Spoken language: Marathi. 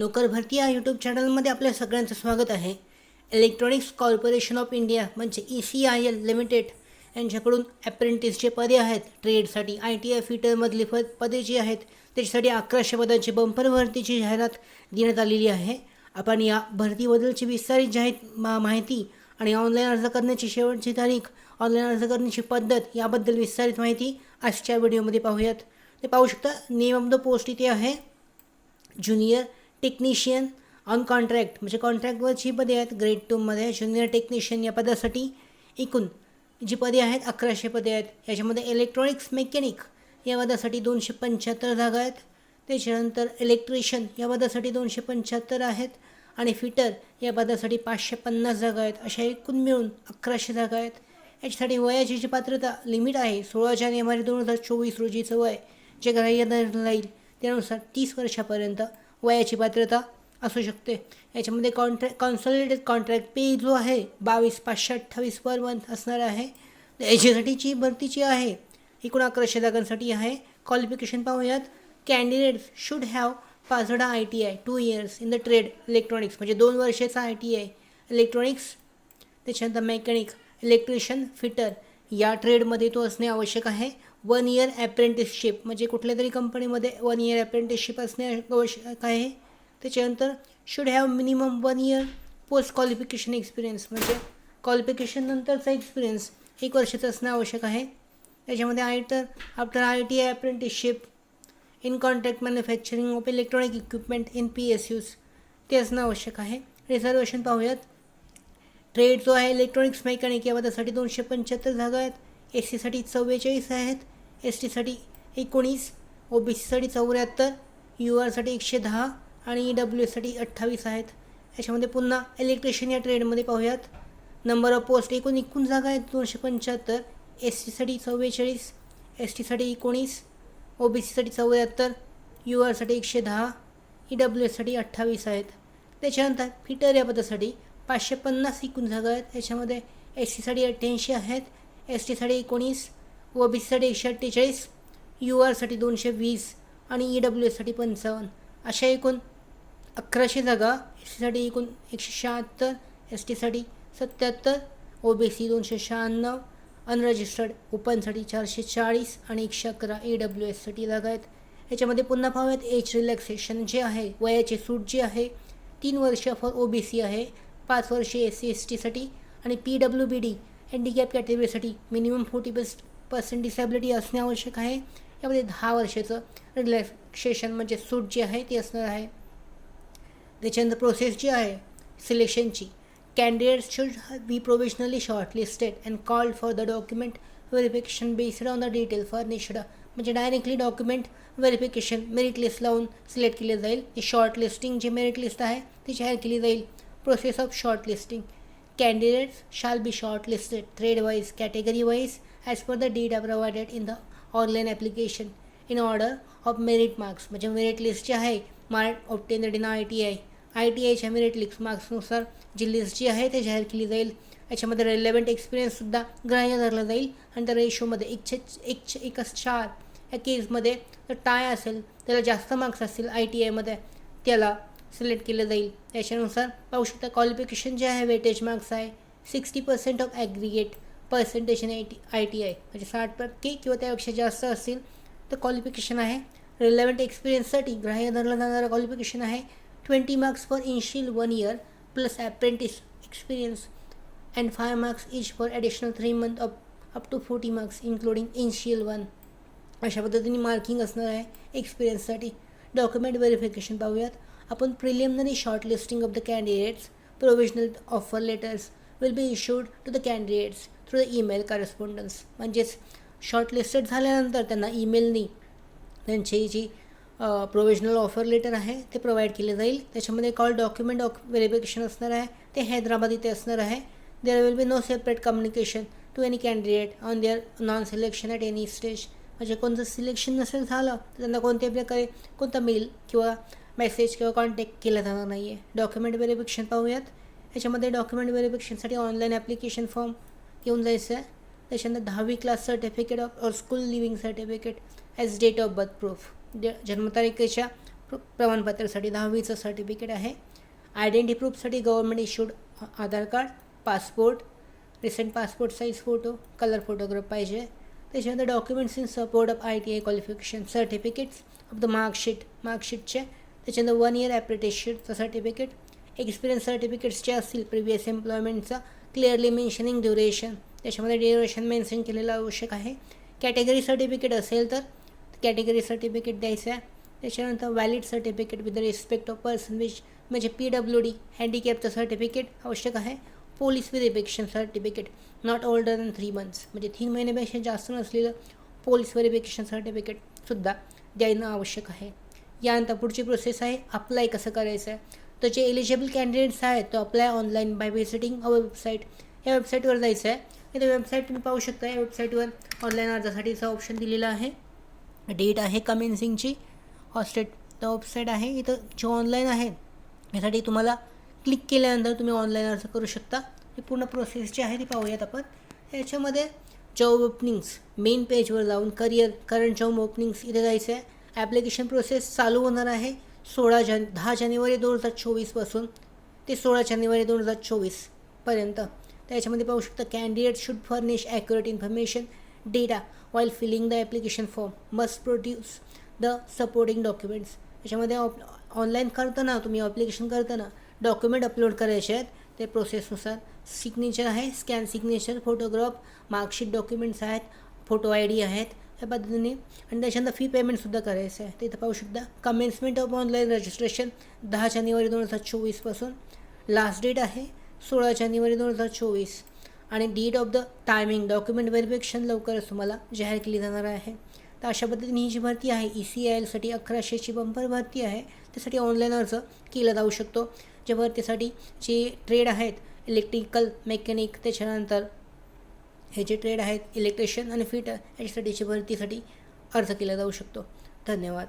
नोकर भरती या यूट्यूब चॅनलमध्ये आपल्या सगळ्यांचं स्वागत आहे. इलेक्ट्रॉनिक्स कॉर्पोरेशन ऑफ इंडिया म्हणजे E C I L limited यांच्याकडून ॲप्रेंटिसचे पदे आहेत ट्रेडसाठी आय टी आय फिटरमधली पद पदे जी आहेत त्याच्यासाठी अकराशे पदांची बंपर भरतीची जाहिरात देण्यात आलेली आहे. आपण या भरतीबद्दलची विस्तारित जाहीर मा माहिती आणि ऑनलाईन अर्ज करण्याची शेवटची तारीख ऑनलाईन अर्ज करण्याची पद्धत याबद्दल विस्तारित माहिती आजच्या व्हिडिओमध्ये पाहूयात. ते पाहू शकता नेम ऑफ द पोस्ट इथे आहे. ज्युनियर टेक्निशियन ऑन कॉन्ट्रॅक्ट म्हणजे कॉन्ट्रॅक्टवरची पदे आहेत ग्रेड टूमध्ये ज्युनियर टेक्निशियन या पदासाठी एकूण जी पदे आहेत अकराशे पदे आहेत. याच्यामध्ये इलेक्ट्रॉनिक्स मेकॅनिक या पदासाठी दोनशे पंच्याहत्तर जागा आहेत. त्याच्यानंतर इलेक्ट्रिशियन या पदासाठी दोनशे पंच्याहत्तर आहेत आणि फिटर या पदासाठी पाचशे पन्नास जागा आहेत. अशा एकूण मिळून अकराशे जागा आहेत. याच्यासाठी वयाची जी पात्रता लिमिट आहे सोळा जानेवारी दोन हजार चोवीस रोजीचं वय जे ग्राह्य धरलं जाईल त्यानुसार तीस वर्षापर्यंत वयाची पात्रता असू शकते. याच्यामध्ये कॉन्ट्रॅक्ट कॉन्सॉलिडेटेड कॉन्ट्रॅक्ट पे जो आहे बावीस पाचशे अठ्ठावीस पर मंथ असणार आहे. याच्यासाठीची भरतीची आहे एकूण अकराशे जागांसाठी आहे. क्वालिफिकेशन पाहूयात. Candidates should have password I T I two years in the trade electronics म्हणजे दोन वर्षाचा आय टी आय इलेक्ट्रॉनिक्स त्याच्यानंतर मेकॅनिक इलेक्ट्रिशियन फिटर या ट्रेडमध्ये तो असणे आवश्यक आहे. वन इयर ॲप्रेंटिसशिप म्हणजे कुठल्या तरी कंपनीमध्ये वन इयर ॲप्रेंटिसशिप असणे आवश्यक आहे. त्याच्यानंतर should have minimum one year post qualification experience म्हणजे क्वालिफिकेशन नंतरचा एक्सपिरियन्स एक वर्षाचा असणं आवश्यक आहे. त्याच्यामध्ये आय तर after I T I apprenticeship in contract manufacturing of electronic equipment in PSUs ते असणं आवश्यक आहे. रिझर्वेशन पाहूयात. ट्रेड जो आहे इलेक्ट्रॉनिक्स मेकॅनिक या त्यासाठी दोनशे पंच्याहत्तर जागा आहेत. एस सीसाठी चव्वेचाळीस आहेत एस टीसाठी एकोणीस ओ बी सीसाठी चौऱ्याहत्तर यू आरसाठी एकशे दहा आणि ई डब्ल्यू एससाठी अठ्ठावीस आहेत. याच्यामध्ये पुन्हा इलेक्ट्रिशियन या ट्रेडमध्ये पाहूयात. नंबर ऑफ पोस्ट एकूण एकूण जागा आहेत दोनशे पंच्याहत्तर एस टीसाठी चव्वेचाळीस एस टीसाठी एकोणीस ओ बी सीसाठी चौऱ्याहत्तर यू आरसाठी एकशे दहा ई डब्ल्यू एससाठी अठ्ठावीस आहेत. त्याच्यानंतर फिटर या पदासाठी पाचशे पन्नास एकूण जागा आहेत. याच्यामध्ये एस सीसाठी अठ्ठ्याऐंशी आहेत एस टीसाठी एकोणीस ओ बी सीसाठी एकशे अठ्ठेचाळीस यू आरसाठी दोनशे वीस आणि ई डब्ल्यू एससाठी पंचावन्न अशा एकूण अकराशे जागा एस टीसाठी एकूण एकशे शहात्तर एस टीसाठी सत्याहत्तर ओ बी सी दोनशे शहाण्णव अनरजिस्टर्ड ओपनसाठी चारशे चाळीस आणि एकशे अकरा ए डब्ल्यू एससाठी जागा आहेत. याच्यामध्ये पुन्हा पाहूयात एज रिलॅक्सेशन जे आहे वयाची सूट जी आहे तीन वर्ष फॉर ओ बी सी आहे पाच वर्षे एस सी एस टीसाठी आणि P W B D handicap कॅटेगरीसाठी minimum forty पस पर्सेंट डिसॅबिलिटी असणे आवश्यक आहे. यामध्ये दहा वर्षाचं रिलॅक्सेशन म्हणजे सूट जी आहे ती असणार आहे. त्याच्यानंतर प्रोसेस जी आहे सिलेक्शनची candidates should be provisionally shortlisted and called for the document verification based on the detail furnished म्हणजे directly document verification merit list लावून सिलेक्ट केले जाईल. ती शॉर्ट लिस्टिंग जी मेरिट लिस्ट आहे ती जाहीर केली जाईल. Process of shortlisting Candidates shall shall be short wise, category wise, category per as per the in the in the online application in order of merit marks म्हणजे मेरिट लिस्ट जी आहे mark obtained in I T I I T आयच्या मेरिट लिस्ट मार्क्सनुसार जी लिस्ट जी आहे ते जाहीर केली जाईल. याच्यामध्ये रेलेवंट एक्सपिरियन्ससुद्धा ग्राह्य धरला जाईल. आणि त्या रेशोमध्ये एकशे एकशे एकच चार या केसमध्ये जर टाय असेल त्याला जास्त मार्क्स असतील आय टी आयमध्ये त्याला सिलेक्ट केलं जाईल. त्याच्यानुसार पाहू शकता क्वालिफिकेशन जे आहे वेटेज मार्क्स आहे sixty percent of aggregate percentage I T I T I म्हणजे साठ टक्के किंवा त्यापेक्षा जास्त असतील तर क्वालिफिकेशन आहे. रिलेवंट एक्सपिरियन्ससाठी ग्राह्य धरलं जाणारं क्वालिफिकेशन आहे. Twenty marks for initial one year plus apprentice experience and five marks each for additional three month up up to forty marks including initial one अशा पद्धतीने मार्किंग असणार आहे. एक्सपिरियन्ससाठी डॉक्युमेंट व्हेरिफिकेशन पाहूयात. आपण preliminary shortlisting of of the provisional offer offer letters will be to to the through through the email म्हणजेच शॉर्टलिस्टेड झाल्यानंतर त्यांना ईमेलनी त्यांची जी प्रोविजनल ऑफर लेटर आहे ते प्रोव्हाइड केले जाईल. त्याच्यामध्ये कॉल डॉक्युमेंट ऑफ व्हेरिफिकेशन असणार आहे ते हैदराबाद इथे असणार आहे. There will be no separate communication to any candidate on their non selection at any stage म्हणजे कोणतं सिलेक्शन नसेल झालं तर त्यांना कोणत्याही प्रकारे कोणता मेल किंवा मेसेज किंवा कॉन्टॅक्ट केला जाणार नाही आहे डॉक्युमेंट व्हेरिफिकेशन पाहूयात. याच्यामध्ये डॉक्युमेंट व्हेरिफिकेशनसाठी ऑनलाईन ॲप्लिकेशन फॉर्म घेऊन जायचं आहे. त्याच्यानंतर दहावी class certificate of or school leaving certificate as date of birth proof ज जन्मतारखेच्या प्र प्रमाणपत्रासाठी दहावीचं सर्टिफिकेट आहे. Identity प्रूफसाठी government issued Aadhaar card passport recent passport size photo colour photograph पाहिजे. त्याच्यानंतर documents in support of I T I qualification certificates of the marksheet मार्कशीटचे त्याच्यानंतर वन इयर ॲप्रिटेशनचं सर्टिफिकेट एक्सपिरियन्स सर्टिफिकेट्सचे असतील प्रिव्हियस एम्प्लॉयमेंटचा क्लिअरली मेन्शनिंग ड्युरेशन त्याच्यामध्ये ड्युरेशन मेन्शन केलेलं आवश्यक आहे. कॅटेगरी सर्टिफिकेट असेल तर कॅटेगरी सर्टिफिकेट द्यायचं आहे. त्याच्यानंतर valid certificate with the respect of person which म्हणजे पी डब्ल्यू डी हँडिकॅपचं सर्टिफिकेट आवश्यक आहे. Police verification certificate not older than three months म्हणजे तीन महिन्यापेक्षा जास्त नसलेलं पोलीस व्हेरिफिकेशन सर्टिफिकेटसुद्धा देणं आवश्यक आहे. यानंतर पुढची प्रोसेस आहे. अप्लाय कसं करायचं? आहे तर जे एलिजिबल कॅन्डिडेट्स आहेत to apply online by visiting a website या वेबसाईटवर जायचं आहे इथे वेबसाईट तुम्ही पाहू शकता या वेबसाईटवर ऑनलाईन अर्जासाठीचा ऑप्शन दिलेला आहे. डेट आहे कमेन्सिंगची हॉस्टेट तर वेबसाईट आहे. इथं जे ऑनलाईन आहे यासाठी तुम्हाला क्लिक केल्यानंतर तुम्ही ऑनलाईन अर्ज करू शकता. ही पूर्ण प्रोसेस जी आहे ती पाहूयात आपण. याच्यामध्ये जॉब ओपनिंग्स मेन पेजवर जाऊन करिअर करंट जॉब ओपनिंग्स इथे जायचं आहे ॲप्लिकेशन प्रोसेस चालू होणार आहे. सोळा जान दहा जानेवारी दोन हजार चोवीसपासून ते सोळा जानेवारी दोन हजार चोवीसपर्यंत त्याच्यामध्ये पाहू शकता candidate should furnish accurate information data while filling the application form must produce the supporting documents त्याच्यामध्ये ऑनलाईन करताना तुम्ही ॲप्लिकेशन करताना डॉक्युमेंट अपलोड करायचे आहेत. ते प्रोसेसनुसार सिग्नेचर आहे. Scan signature photograph marksheet documents आहेत. फोटो आय डी आहेत. त्या पद्धतीने आणि त्याच्यानंतर फी पेमेंटसुद्धा करायचं आहे ते इथं पाहू शकता कमेन्समेंट ऑफ ऑनलाईन रजिस्ट्रेशन दहा जानेवारी दोन हजार चोवीसपासून लास्ट डेट आहे सोळा जानेवारी दोन हजार चोवीस आणि date of the timing document verification लवकरच तुम्हाला जाहीर केली जाणार आहे. तर अशा पद्धतीने ही जी भरती आहे ई सी आय एलसाठी अकराशेची बंपर भरती आहे. त्यासाठी ऑनलाईन अर्ज केला जाऊ शकतो. ज्या भरतीसाठी जे ट्रेड आहेत इलेक्ट्रिकल मेकॅनिक त्याच्यानंतर हे जे ट्रेड आहेत इलेक्ट्रिशियन आणि फिटर याच्यासाठीची भरतीसाठी अर्ज केला जाऊ शकतो. धन्यवाद.